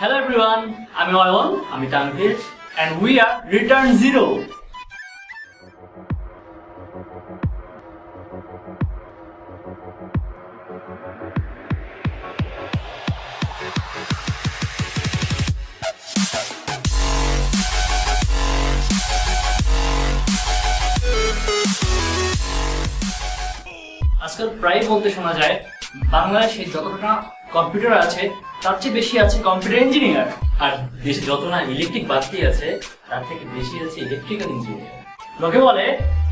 Hello everyone আমি অয়ন আমি Tanvir and we are return zero আজকাল প্রায় বলতে শোনা যায় বাংলাদেশে যতটা কম্পিউটার আছে তার চেয়ে বেশি আছে কম্পিউটার ইঞ্জিনিয়ার। আর দেশে যত না ইলেকট্রিক বাতি আছে তার থেকে বেশি আছে ইলেকট্রিক্যাল ইঞ্জিনিয়ার লোকে বলে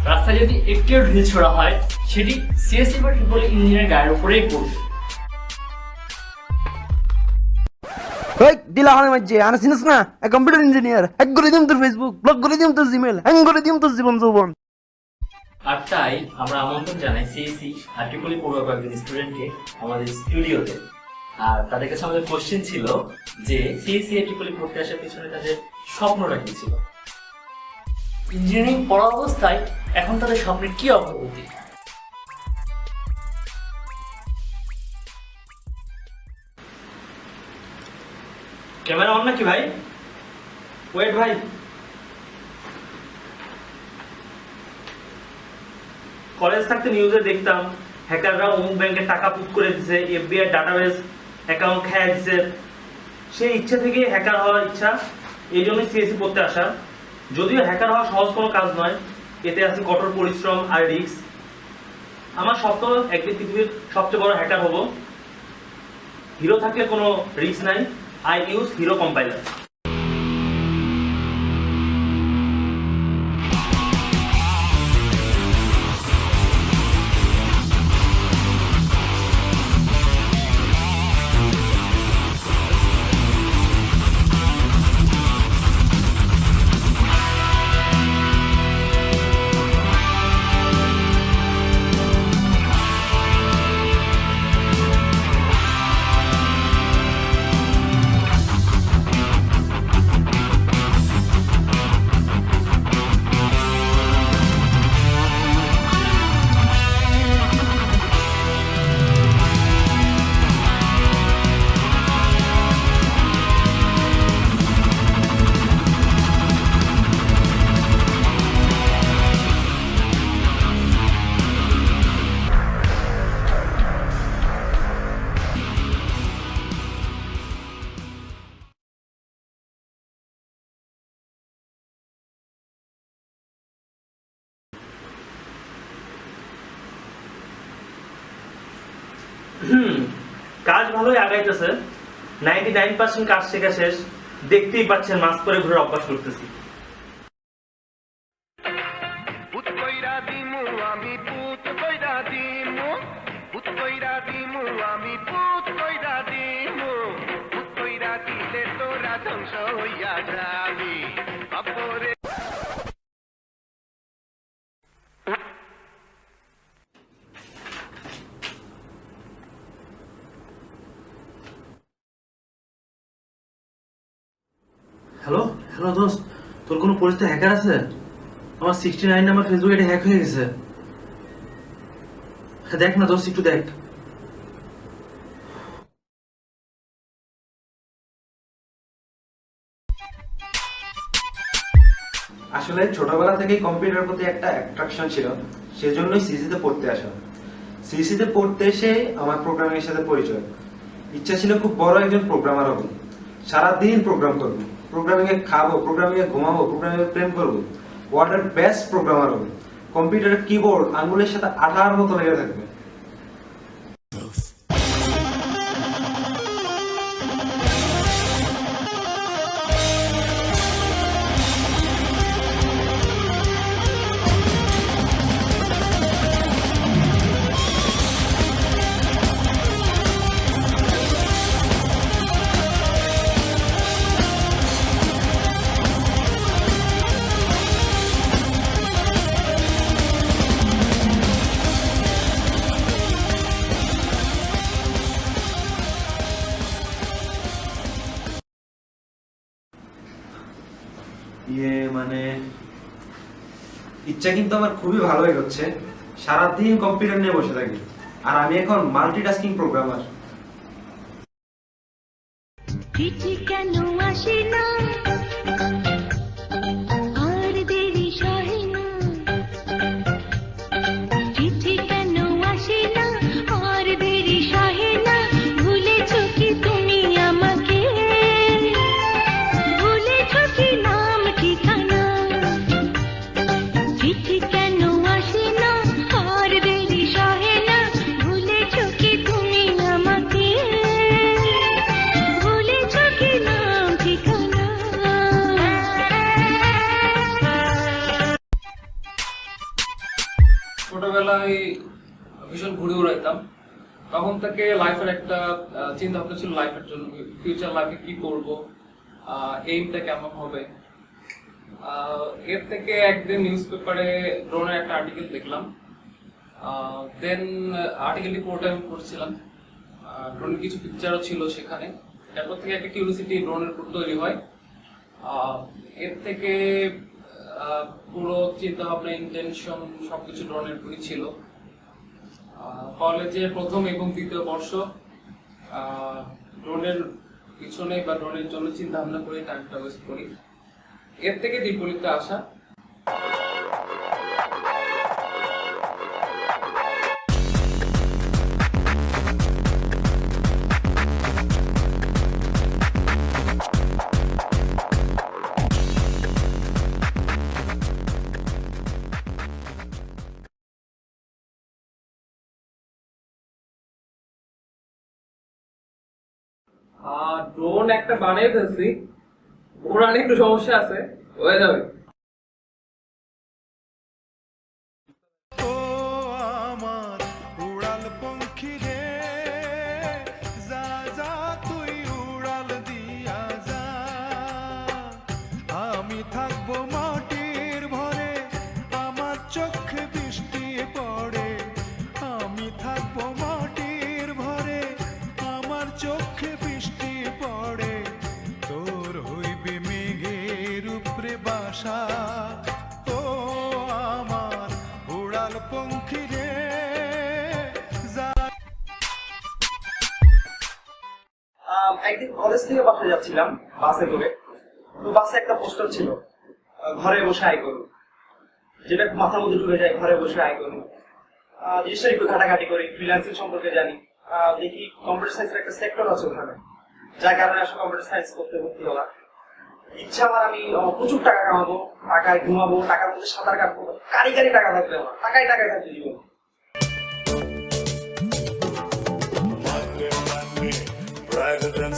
রাস্তায় যদি একটিও ঢিল ছোড়া হয় সেটি সিএসসি বা ট্রিপল ইঞ্জিনিয়ার গায়ের উপরেই পড়বে। ওই দিলা হলে মাঝে আনা চিনিস না? এক কম্পিউটার ইঞ্জিনিয়ার এক করে দিম তোর ফেসবুক ব্লক করে দিম তোর জিমেল হ্যাং করে দিম তোর জীবন যৌবন। আর তাই আমরা আমন্ত্রণ জানাই সিএসি আর ট্রিপলি পড়ুয়া কয়েকজন স্টুডেন্টকে আমাদের স্টুডিওতে আর তাদের কাছে আমাদের কোশ্চেন ছিল যে সিএসসি আর ট্রিপলি পড়তে আসার পিছনে তাদের স্বপ্নটা কি ছিল? ইঞ্জিনিয়ারিং পড়া অবস্থায় এখন তাদের স্বপ্নের কি অগ্রগতি? ক্যামেরা অন নাকি ভাই? ওয়েট ভাই। কলেজ থাকতে নিউজে দেখতাম হ্যাকাররা অমুক ব্যাংকে টাকা পুট করে দিছে এফবিআই ডাটাবেস অ্যাকাউন্ট দিছে। সেই ইচ্ছা থেকে হ্যাকার হওয়ার ইচ্ছা, এই জন্যই সিএসসি পড়তে আসা। যদিও হ্যাকার হওয়া সহজ কোনো কাজ নয়, এতে আছে কঠোর পরিশ্রম আর রিস্ক আমার স্বপ্ন, একদিন পৃথিবীর সবচেয়ে বড় হ্যাকার হব। হিরো থাকলে কোনো রিস্ক নাই। আই ইউজ হিরো কম্পাইলার ভালোই আগাইতেছে। নাইনটি নাইন পার্সেন্ট কাজ শেখা শেষ। দেখতেই পাচ্ছেন মাস্ক পরে ঘুরে অভ্যাস করতেছি। হ্যালো দোস্ত, তোর কোনো পরিচিত হ্যাকার আছে? আমার সিক্সটি নাইন নাম্বার ফেসবুকে এটা হ্যাক হয়ে গেছে। হ্যাঁ দেখ না দোস্ত, একটু দেখ। আসলে ছোটবেলা থেকেই কম্পিউটারের প্রতি একটা অ্যাট্রাকশন ছিল, সেজন্যই সিসিতে পড়তে আসা। সিসিতে পড়তে এসে আমার প্রোগ্রামিং এর সাথে পরিচয়। ইচ্ছা ছিল খুব বড় একজন প্রোগ্রামার হব। সারাদিন প্রোগ্রাম করব। প্রোগ্রামিং এ খাব প্রোগ্রামিং এ ঘুমাবো প্রোগ্রামিং এ প্রেম করব। ওয়ার্ল্ডের বেস্ট প্রোগ্রামার হবে। কম্পিউটারের কিবোর্ড আঙ্গুলের সাথে আঠার মতো লেগে থাকবে। ইচ্ছা কিন্তু আমার খুবই ভালো হচ্ছে। সারাদিন কম্পিউটার নিয়ে বসে থাকি। আর আমি এখন মাল্টিটাস্কিং প্রোগ্রামার কেন আসি না? থেকে লাইফের একটা চিন্তা ভাবনা ছিল লাইফের জন্য ফিউচার লাইফে কি করব? এইমটা কেমন হবে? এর থেকে একদিন নিউজ পেপারে ড্রোনের একটা আর্টিকেল দেখলাম। দেন আর্টিকেলটি পুরোটা আমি পড়ছিলাম। ড্রোনের কিছু পিকচারও ছিল সেখানে। তারপর থেকে একটা কিউরিসিটি ড্রোনের উপর তৈরি হয়। এর থেকে পুরো চিন্তা ভাবনা ইন্টেনশন সবকিছু ড্রোনের উপরই ছিল। কলেজের প্রথম এবং দ্বিতীয় বর্ষ ড্রোনের পিছনে বা ড্রোনের জন্য চিন্তা ভাবনা করে টাইমটা ওয়েস্ট করি। এর থেকে বিপরীতে আসা। ড্রোন একটা বানিয়ে ফেলছি। ওর একটু সমস্যা আছে। হয়ে যাবে। কলেজ থেকে বাসায় যাচ্ছিলাম, বাসে করে। তো বাসে একটা পোস্টার ছিল, ঘরে বসে আয় করুন যেটা মাথার মধ্যে ঢুকে যায়, ঘরে বসে আয় করুন জিনিসটা একটু ঘাটাঘাটি করি ফ্রিল্যান্সিং সম্পর্কে জানি। দেখি কম্পিউটার সায়েন্সের একটা সেক্টর আছে ওখানে, যার কারণে আসলে কম্পিউটার সায়েন্স করতে ভর্তি হওয়া ইচ্ছা আমার আমি প্রচুর টাকা কামাবো, টাকায় ঘুমাবো, টাকার মধ্যে সাঁতার কাটবো কারি কারি টাকা থাকবে আমার, টাকায় টাকায় থাকবে জীবন।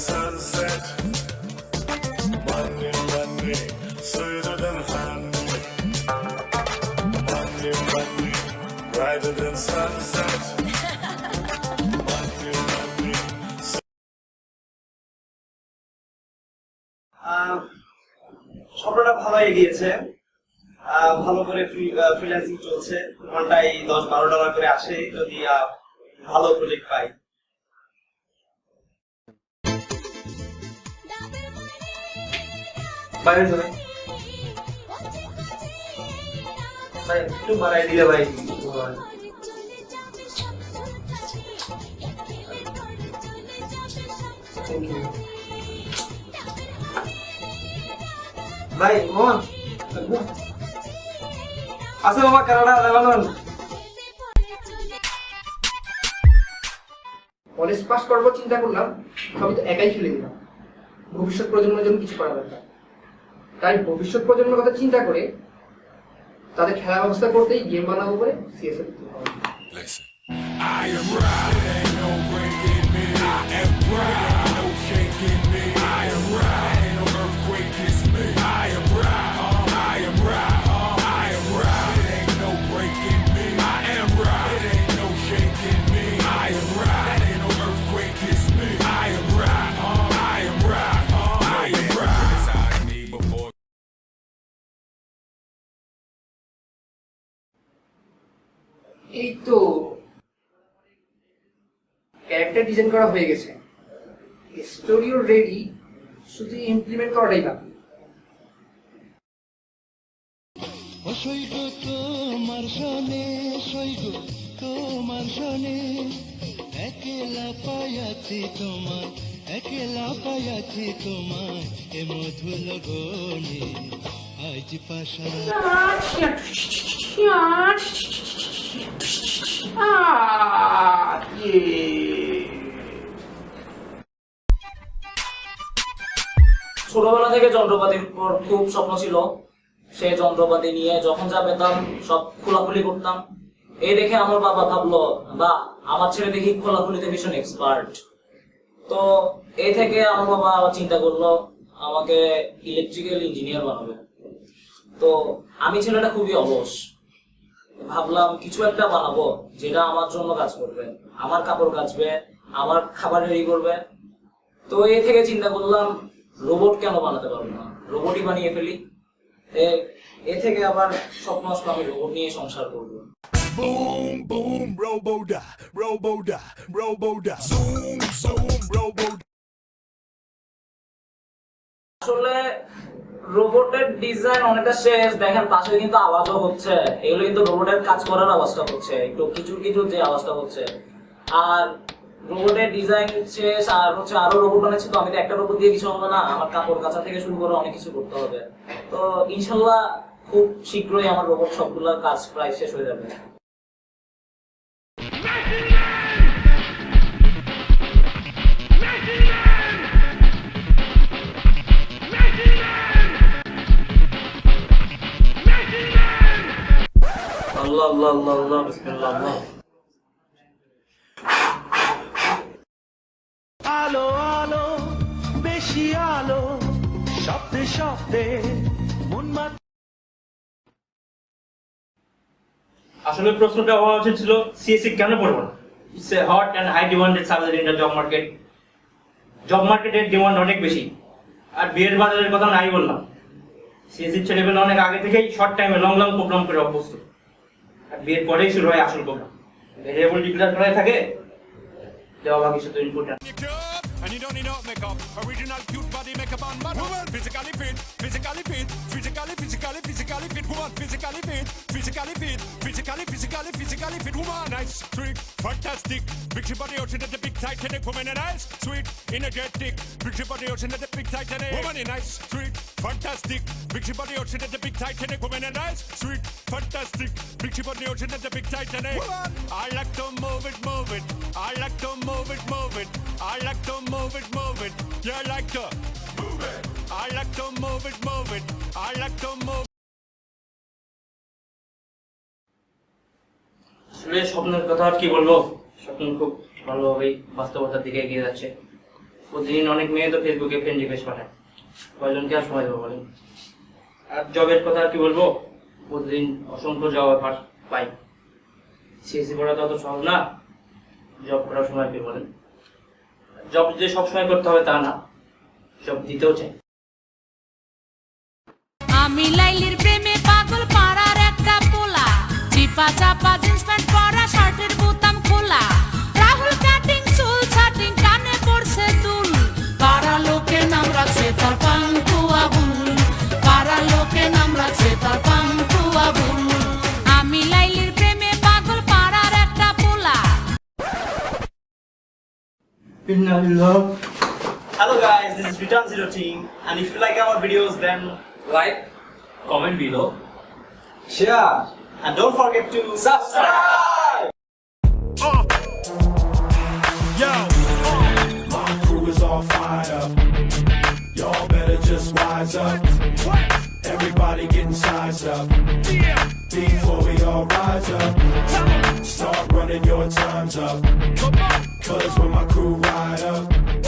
Sunset. Monday, Monday, sweeter than honey. Monday, Monday, brighter than sunset. Monday, আহ, স্বপ্নটা ভালো এগিয়েছে ভালো করে ফ্রিল্যান্সিং চলছে ঘন্টায় দশ বারো ডলার করে আসে যদি ভালো প্রজেক্ট পাই বাইরে আছে মামা কানাডা লেবানন কলেজ পাস করব চিন্তা করলাম, সবই তো একাই ফেলে দিলাম। ভবিষ্যৎ প্রজন্মের জন্য কিছু করা দরকার। তাই ভবিষ্যৎ প্রজন্মের কথা চিন্তা করে তাদের খেলা ব্যবস্থা করতেই গেম বানাবো বলে সিএসএ I am ডিজাইন করা হয়ে গেছে স্টোরিও রেডি শুধু ইমপ্লিমেন্ট করাটাই বাকি সৈগ তোমার শোনে সৈগ তোমার শোনে একলা পায়াছি তোমার একলা পাইয়াছি তোমায় এ মধু লগনে আজ পাশা ছোটবেলা থেকে যন্ত্রপাতির উপর খুব স্বপ্ন ছিল। সে যন্ত্রপাতি নিয়ে যখন যা পেতাম, সব খোলাখুলি করতাম। এই দেখে আমার বাবা ভাবলো, বা, আমার ছেলে দেখি খোলাখুলিতে ভীষণ এক্সপার্ট তো এই থেকে আমার বাবা চিন্তা করল, আমাকে ইলেকট্রিক্যাল ইঞ্জিনিয়ার বানাবে। তো আমি ছেলেটা খুবই অলস। ভাবলাম, কিছু একটা বানাবো যেটা আমার জন্য কাজ করবে। আমার কাপড় কাচবে, আমার খাবার রেডি করবে। তো এ থেকে চিন্তা করলাম রোবট কেন বানাতে পারব না? রোবটই বানিয়ে ফেলি। এ- থেকে আবার স্বপ্ন আসলো আমি রোবট নিয়ে সংসার করব। Boom, boom, robo da, robo da, robo da. Zoom, zoom, robo আসলে রোবটের ডিজাইন অনেকটা শেষ। দেখেন পাশে কিন্তু আওয়াজও হচ্ছে। এগুলো কিন্তু রোবটের কাজ করার আওয়াজটা হচ্ছে। একটু কিছু কিছু যে আওয়াজটা হচ্ছে। আর রোবটের ডিজাইন শেষ আর হচ্ছে আরও রোবট বানাচ্ছি, তো আমি তো একটা রোবট দিয়ে কিছু হবে না, আমার কাপড় কাচা থেকে শুরু করে অনেক কিছু করতে হবে। তো ইনশাল্লাহ খুব শীঘ্রই আমার রোবট সবগুলোর কাজ প্রায় শেষ হয়ে যাবে। আল্লাহ আল্লাহ আল্লাহ আল্লাহ। শব্দে শব্দে মন আসলে প্রশ্নটা হওয়া উচিত ছিল সিএসসি কেন পড়ব না? It's a hot and high demanded subject in the job market job মার্কেটের ডিমান্ড অনেক বেশি। আর বিয়ের বাজারের কথা নাই বললাম। সিএসসি ছেলেবেলে অনেক আগে থেকেই শর্ট টাইমে লং লং প্রোগ্রাম করে অভ্যস্ত। আর বিয়ের পরেই শুরু হয় আসল প্রোগ্রাম ভেরিয়েবল ডিক্লেয়ার করাই থাকে দেওয়া বাকি শুধু input And you don't need no makeup. Original cute body makeup on man. Woman physically fit, physically fit, physically, physically, physically fit. Woman physically fit, physically fit, physically, physically, physically fit. Woman nice, sweet, fantastic. Big she body ocean at the big titanic. Woman and nice, sweet, energetic. Big she body ocean at the big titanic. Woman and nice, sweet, fantastic. Big she body ocean at the big titanic. Woman and nice, sweet, fantastic. Big she body ocean at the big titanic. Woman, I like to move it, move it. I like to move it, move it. I like to move it, move it. Yeah, I like to move it. I like to move it, move it. I like to move. আসলে স্বপ্নের কথা আর কি বলব স্বপ্ন খুব ভালোভাবেই বাস্তবতার দিকে এগিয়ে যাচ্ছে প্রতিদিন অনেক মেয়ে তো ফেসবুকে ফ্রেন্ড রিকোয়েস্ট পাঠায় কয়জনকে আর সময় দেবো বলেন আর জবের কথা আর কি বলব প্রতিদিন অসংখ্য জব অফার পাই সিএসসি পড়া তো অত সহজ না জব করার সময় কি বলেন জব যে সবসময় করতে হবে তা না জব দিতেও চাই। আমি লাইলির প্রেমে পাগল পাড়ার একটা পোলা। চিপা চাপা জিন্স প্যান্ট পরা শার্টের বোতাম খোলা। রাহুল কাটিং চুল ছাটিং কানে পড়ছে দুল। পাড়া লোকে নাম রাখছে তার পান্তুয়া বুল। পাড়া লোকে নাম রাখছে তার পান্তুয়া বুল। আমি লাইলির প্রেমে পাগল পাড়ার একটা পোলা। Hello guys, this is Return Zero team and if you like our videos then like, comment below, share and don't forget to subscribe! Uh. Uh. Y'all better just wise up. What? Everybody getting sized up. Yeah. Before we all rise up. Start running your times up. Cause when my crew ride up.